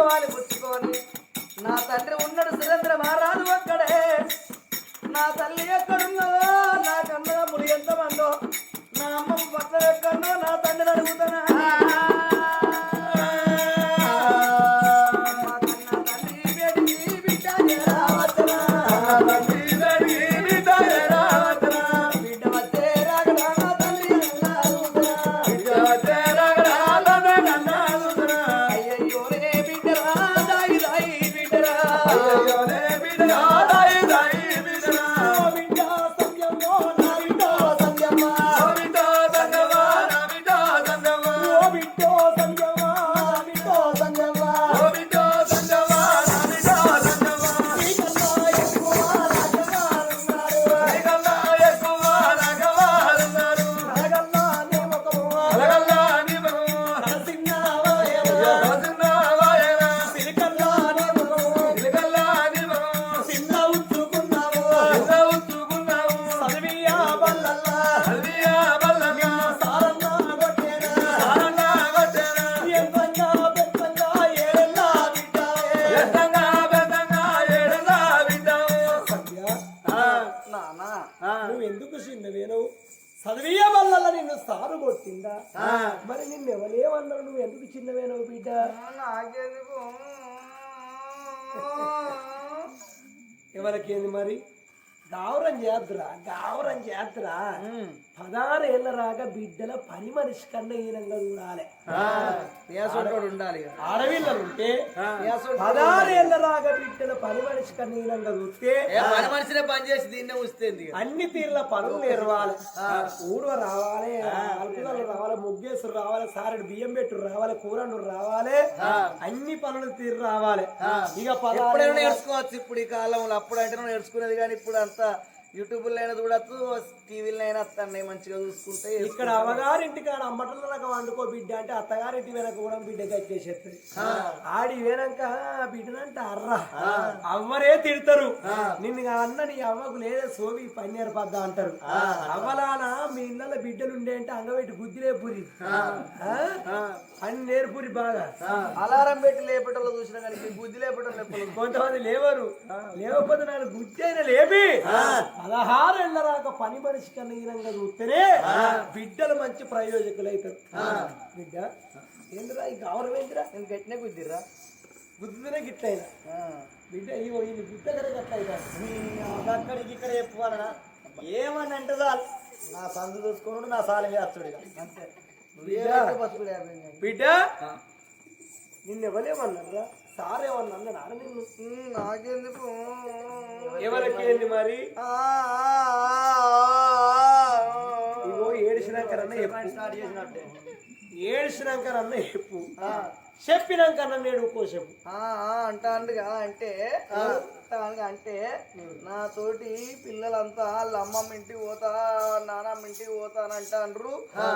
లోకవాణి పుచ్చుకొని ఎందుకు చిన్నవేనవు చదివియ వల్ల నిన్ను సారు కొట్టిందా? మరి నిన్ను ఎవరేమన్నారు నువ్వు? ఎందుకు చిన్నవేనవు బిడ్డ? ఎవరికేంది మరి? గావరం చేద్దురా గావరం చేద్దురా. పదారేళ్ళ రాగా బిడ్డల పని మనిషి కన్నా ఈనంగా చూడాలి ఉండాలి. ఆడవిల్లలు ఉంటే పదారేళ్ళ రాగా బిడ్డల పని మనిషి కన్నా ఈనంగా చూస్తే పని మనిషినే పని చేసి దీన్నే ఇక. అన్ని తీర్ల పనులు నేర్వాలి. ఊరు రావాలి అల్పుదలు రావాలి ముగ్గేసుడు రావాలి సారెడు బియ్యం పెట్టు రావాలి కూరండు రావాలి అన్ని పనులు తీరు రావాలి. ఇక పదారేళ్ళ నేర్చుకోవచ్చు ఇప్పుడు ఈ కాలంలో అప్పుడు అంటే నేర్చుకునేది కానీ ఇప్పుడు అంతా সমস্ত యూట్యూబ్ అయినా చూడొచ్చు టీవీలో అయినా వస్తున్నాయి మంచిగా చూసుకుంటే ఇక్కడ అవగారింటి కాడ అమ్మటల రకం వండుకో బిడ్డ అంటే అత్తగారింటి వెనక కూడా బిడ్డ కట్టేసేస్తుంది ఆడి వెనక బిడ్డనంట అర్రా. అవ్వరే తిడతారు. నిన్ను అన్న నీ అవ్వకు లేదా సోవి పని నేర్పద్దా అంటారు. అవ్వలానా మీ ఇళ్ళ బిడ్డలు ఉండే అంటే అంగబెట్టి గుద్దిలే పురి. అని నేర్పురి బాగా. అలారం పెట్టి లేపటంలో చూసినా కానీ బుద్ధి లేపటం కొంతమంది లేవరు. లేకపోతే నాకు గుడ్డి అయినా లేపి పదహారేళ్ళ రాక పని మనిషి కన్నా ఈనంగా చూస్తేనే బిడ్డలు మంచి ప్రయోజకులు అవుతారు బిడ్డ ఏందిరా ఈ గౌరవం ఏంటిరా నేను గట్టినే కుదిర్రా గుద్దునే గిట్లయినా బిడ్డ ఇగో ఇది గుద్ద కనుక అట్లా అవుతాడు అక్కడికి ఇక్కడ చెప్పుకోవాలనా ఏమని అంటే చాలు నా సందు చూసుకున్నాడు నా సాలి ఇక. అంతే. బిడ్డ బతుకుడు సార్ ఏమన్నా అన్నాడు? ఆడ నిన్ను ఉమ్, నాకెందుకు? ఎవరికి ఏంది మరి? ఆ, ఆ, ఆ, ఇగో ఏడిసినాకరన్న చెప్పు. స్టార్ట్ చేసినట్టే. ఏడిసినాకరన్న చెప్పు. చెప్పినాకన్నా నేడు అంటాండుగా అంటే అంటాండుగా అంటే నా తోటి పిల్లలంతా వాళ్ళ అమ్మమ్మ ఇంటికి పోతా నానమ్మ ఇంటికి పోతా అని అంటాండ్రు.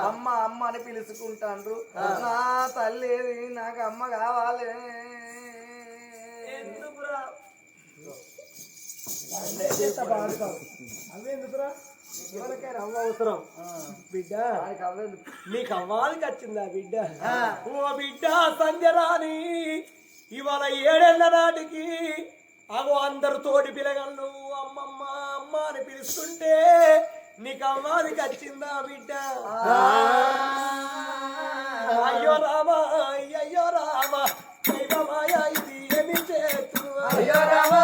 అమ్మ అమ్మ అని పిలుచుకుంటాండ్రు. నా తల్లి నాకు అమ్మ కావాలి. అవేందుకురా ఎవరికైనా అవ్వ అవసరం. బిడ్డ. నాకు అవ్వాలికి వచ్చిందా బిడ్డ? ఓ బిడ్డ సంజరాని ఇవాళ ఏడేళ్ళ నాటికి అగో అందరు తోటి పిలగలను అమ్మమ్మ అమ్మ అని పిలుస్తుంటే నీకు అమ్మాదికి వచ్చిందా బిడ్డ? అయ్యో రామా అయ్యో రామా దైవమాయ అయ్యో రామా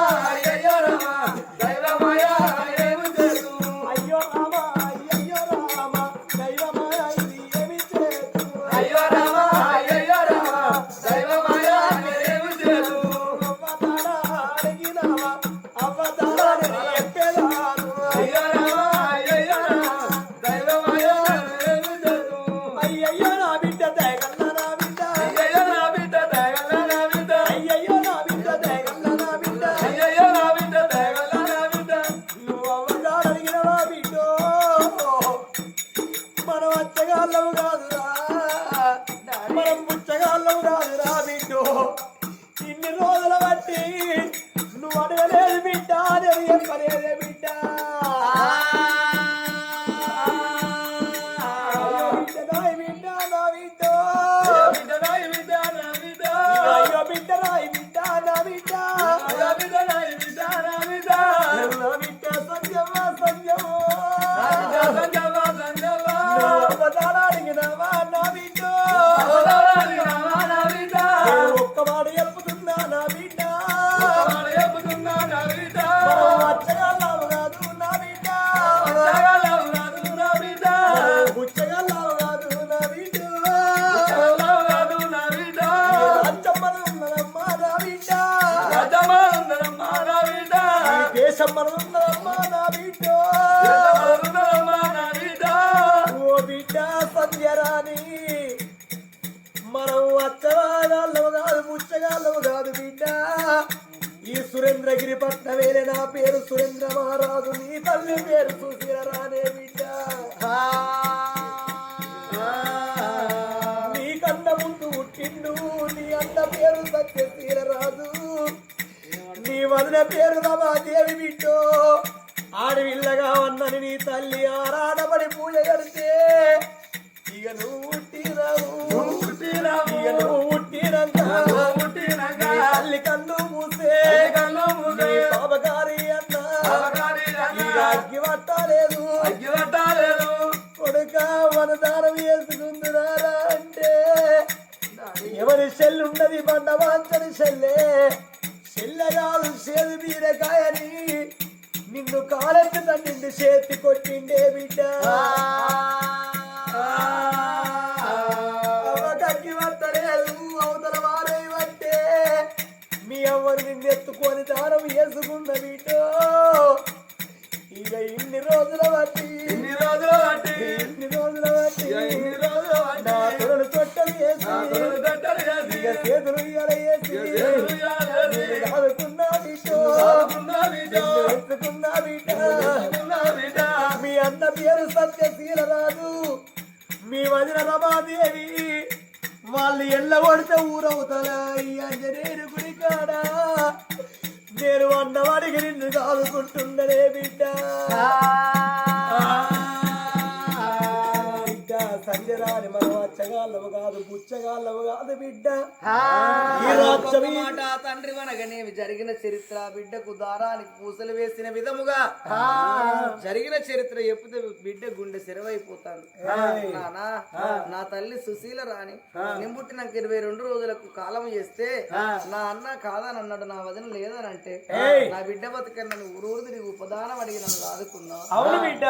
దేశం మనదున్నదమ్మా పేరు రమాదేవి బిడ్డో. ఆడవిల్లగా ఉన్నని నీ తల్లి ఆరాధపడి పూజ కడితే ఇక నువ్వు పుట్టినావు. ఇక నువ్వు తల్లి కన్ను పాపకారి అన్న. ఇక అగ్గి పట్టలేదు కొడుక వనదానం వేసుకుంటున్నారా అంటే ఎవరి చెల్లు ఉన్నది బండ చెల్లె కాదు చేదు బీరకాయని నిన్ను కాలెత్తి తన్నిండు చేతి కొట్టిండే బిడ్డ. అవతల వారై పట్టే మీ అవ్వరు నిన్ను ఎత్తుకొని దానం వేసుకున్న బిడ్డ. అన్నవాడికి బిడ్డ. మనం అచ్చగాళ్ళము కాదు కాదు బిడ్డ మాట తండ్రి వనగనేవి జరిగిన చరిత్ర బిడ్డకు దారానికి పూసలు వేసిన విధముగా. జరిగిన చరిత్ర ఎప్పుతే బిడ్డ గుండె సెరవైపోతాను నానా నా తల్లి సుశీల రాణి నేను పుట్టినాక ఇరవై రెండు రోజులకు కాలం చేస్తే నా అన్న కాదని అన్నాడు నా వదిన లేదని అంటే. నా బిడ్డ బతుకన్న ఊరూరు తిరిగి ఉపదానం అడిగి నన్ను ఆదుకున్నావు. అవును బిడ్డ.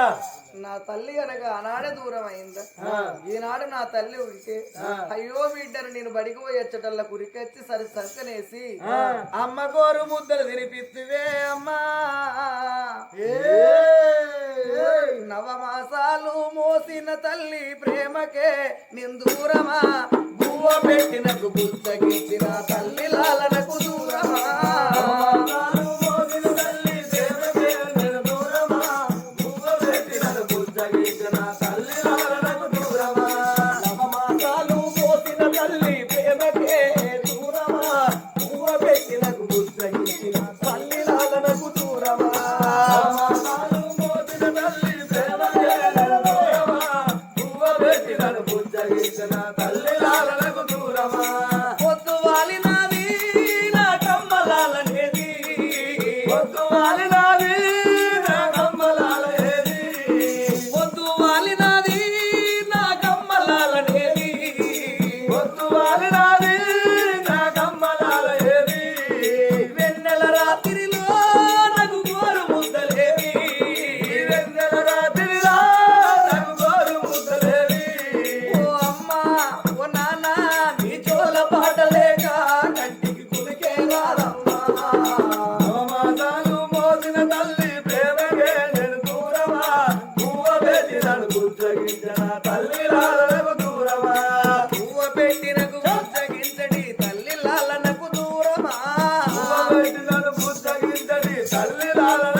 నా తల్లి అనగా ఆనాడే దూరం అయిందా ఈనాడు నా తల్లి ఉంటే అయ్యో బిడ్డను నేను బడికి పోయి వచ్చటల్లా కురికొచ్చి సరి సంకనేసి అమ్మ గోరు ముద్దలు తినిపిస్తువే అమ్మా. నవమాసాలు మోసిన తల్లి ప్రేమకే నిందూరమా. బువ్వ పెట్టినకు బుద్ధగిచ్చిన తల్లి లాలనకు దూరమా. పొద్దు తల్లి లాలన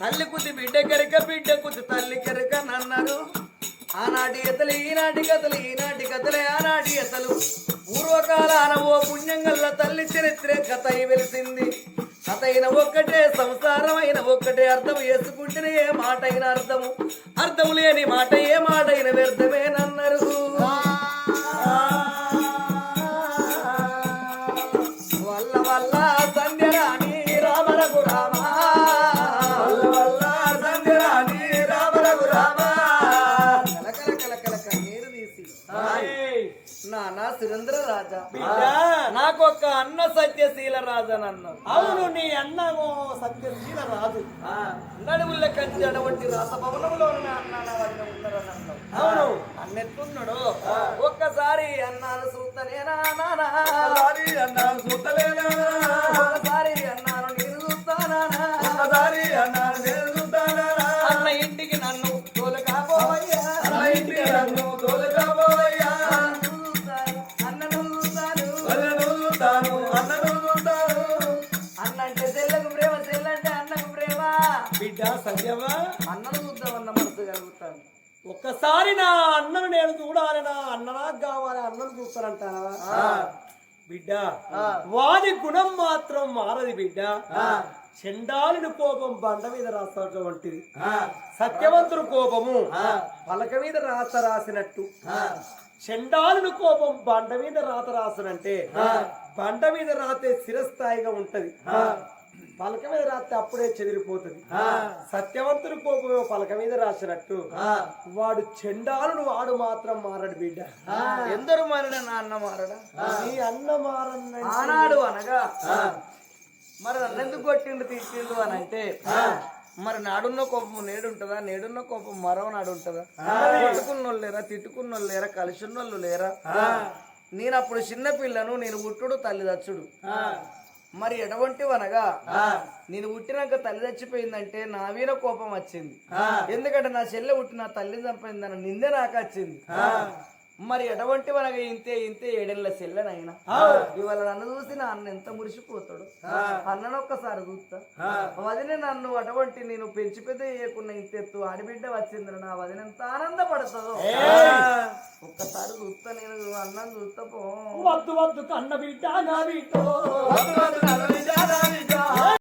తల్లి కుది బిడ్డ కెరక బిడ్డ కుది తల్లి కెరక నన్నారు. ఆనాటి ఎతలు ఈనాటి కథలు ఈనాటి కథలే ఆనాటి ఎతలు పూర్వకాలాన ఓ పుణ్యంగల్ల తల్లి చరిత్ర కథ వెలిసింది. కథ అయిన ఒక్కటే సంసారం అయిన ఒక్కటే అర్థం వేసుకుంటేనే ఏ మాట అయిన అర్థము అర్థం లేని మాట ఏ మాట అయిన వ్యర్థమేనన్నారు వల్ల వల్ల రాజా. బిడ్డ. నాకొక్క అన్న సత్యశీల రాజన్ అన్నావు అవును. నీ అన్నగో సత్యశీల రాదు నడుముల కంచి అటువంటి రాసభవనంలో అవును. అన్నెట్లున్నాడు? ఒక్కసారి అన్నాను చూస్తనేనా చూడాలి నా అన్న నాకు కావాలి అన్నను చూస్తానంటానా బిడ్డ వాని గుణం మాత్రం మారది బిడ్డ. చండాలుని కోపం బండ మీద రాసినటువంటిది సత్యవంతుడు కోపము పలక మీద రాత రాసినట్టు. చండాలుని కోపం బండ మీద రాత రాసనంటే బండ మీద రాతే చిరస్థాయిగా ఉంటది. పలక మీద రాస్తే అప్పుడే చెదిరిపోతుంది. సత్యవంతుని కోపమే పలక మీద రాసినట్టు. వాడు చండాలుడు వాడు మాత్రం మారడు బిడ్డ. ఎందరు మారడా నా అన్న మారడా? నీ అన్న మారన్న ఆనాడు అనగా మరి నన్నెందుకు కొట్టిండు తిట్టిండు అని అంటే మరి నాడున్న కోపం నేడుంటదా? నేడున్న కోపం మరో నాడు ఉంటదా కొట్టుకున్నోళ్ళు లేరా? తిట్టుకున్నోళ్ళు లేరా? కలిసిన్నోళ్ళు లేరా? నేను అప్పుడు చిన్న పిల్లను నేను పుట్టుడు తల్లి దచ్చుడు. మరి ఎటువంటి అనగా నేను పుట్టినాక తల్లి చచ్చిపోయిందంటే నా మీద కోపం వచ్చింది. ఎందుకంటే నా చెల్లె పుట్టి నా తల్లిని చంపిందని నిందే నాకు వచ్చింది. మరి ఎటువంటి అనగా ఇంతే ఇంతే ఏడేళ్ళ చెల్లెనైనా ఇవాళ నన్ను చూసి నా అన్న ఎంత మురిసిపోతాడు. అన్నను ఒక్కసారి చూస్తా. వదిన నన్ను అటువంటి నేను పెంచి పెద్ద చేయకున్న ఇంతెత్తు ఆడిబిడ్డ వచ్చింది నా వదిన ఎంత ఆనందపడుతుందో. ఒక్కసారి చూస్తా నేను అన్నం చూస్తా వద్దు వద్దు కన్న బిడ్డ నా బిడ్డ.